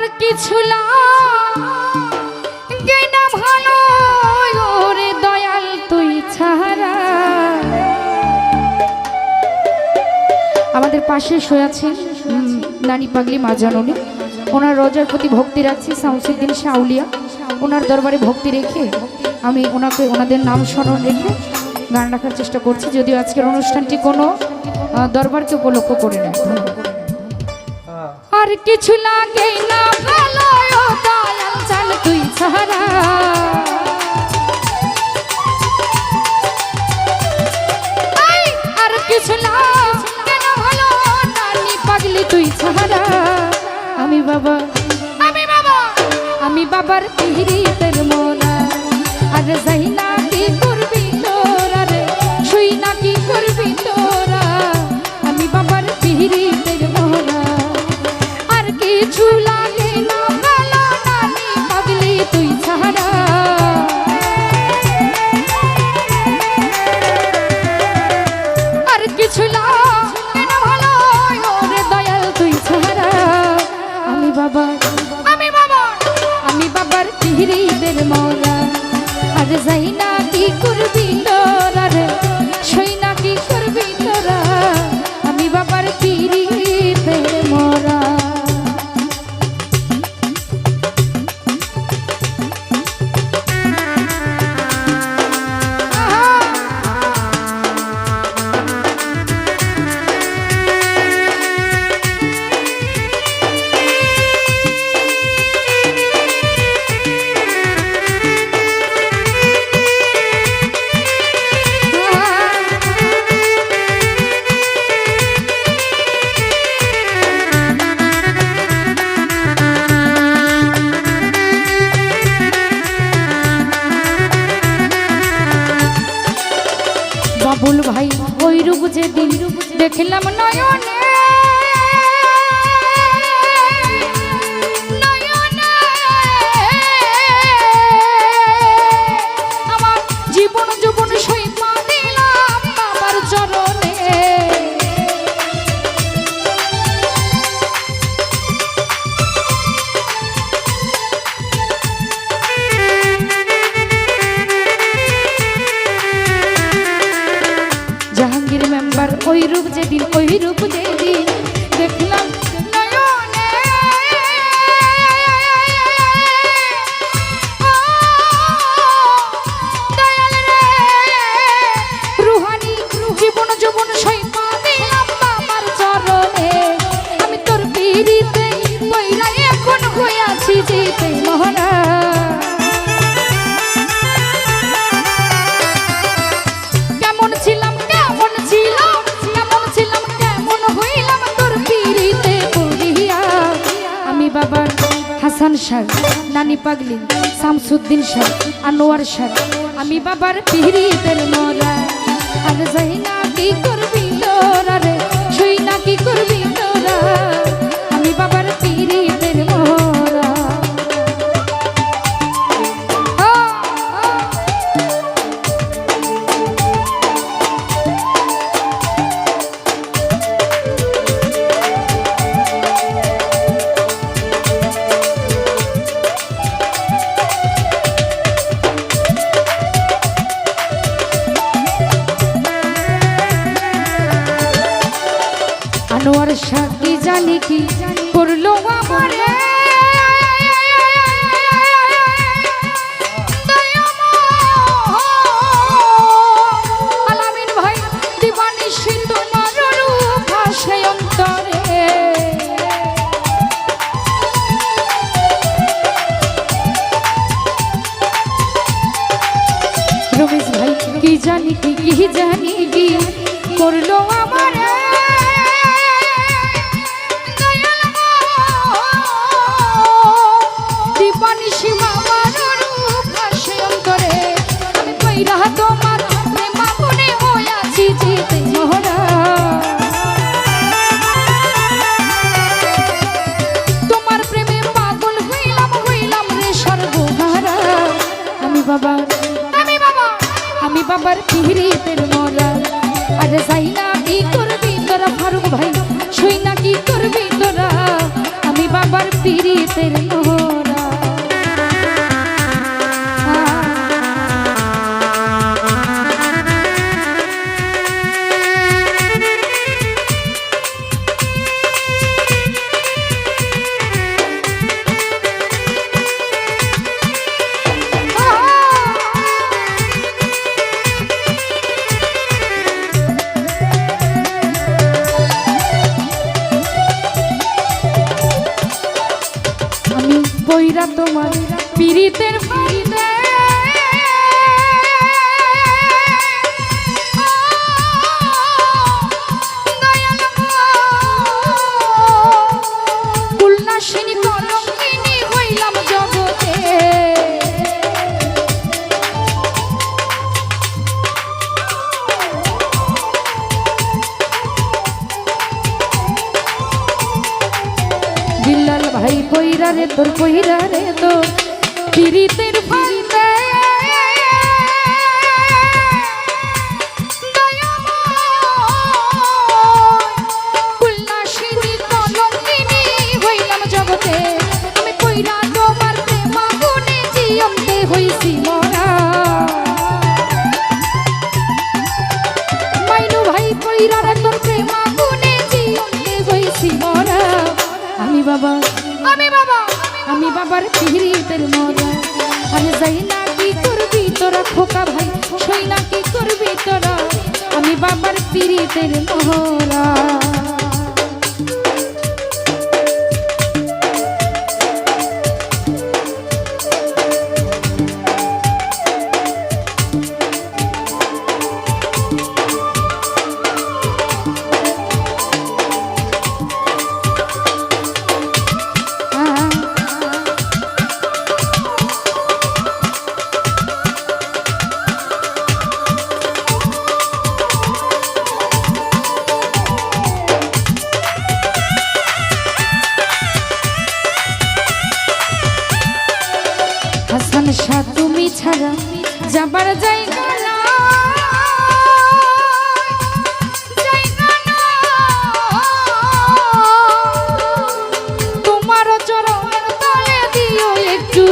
আর কিছু না। ভালো, ওরে দয়াল তুই ছাড়া। আমাদের পাশে শুয়ে আছেন নানি পাগলি মা জাননী। ওনার রোজার প্রতি ভক্তি রাখছি, শামসুদ্দিন শাউলিয়া। ওনার দরবারে ভক্তি রেখে আমি ওনাকে, ওনাদের নাম স্মরণ রেখে গান রাখার চেষ্টা করছি। যদিও আজকের অনুষ্ঠানটি কোনো দরবারকে উপলক্ষ করে নেয়। আর কিছু লাগে না, ভালো দয়াল চাল তুই ছাড়া। আর কিছু লাগে না ভালো নানি পাগলি তুই ছাড়া? আমি বাবা আমি বাবা, আমি বাবার পিহিরিতের ওই রূপ যেদিন ওই রূপ যেদিন। দেখলাম জীবন জীবন শাহ নানি পাগলি, শামসুদ্দিন শাহ আনোয়ার শাহ আমি বাবার পিহরিদের মরা আর যাই না কি করবি তোর রে জানি কি জানি কি করল ¡Suscríbete al! কইরা তোমার পীড়িতের ভাই পিরিতের আবার পিহরিতের মজা আমি যাই না কি করবি তোরা খোকা ভাই? সই না কি করবি তোরা? আমি বাবার পিড়িতের মহরা যাবার যাই তোমার চরণ তলে দিও একটু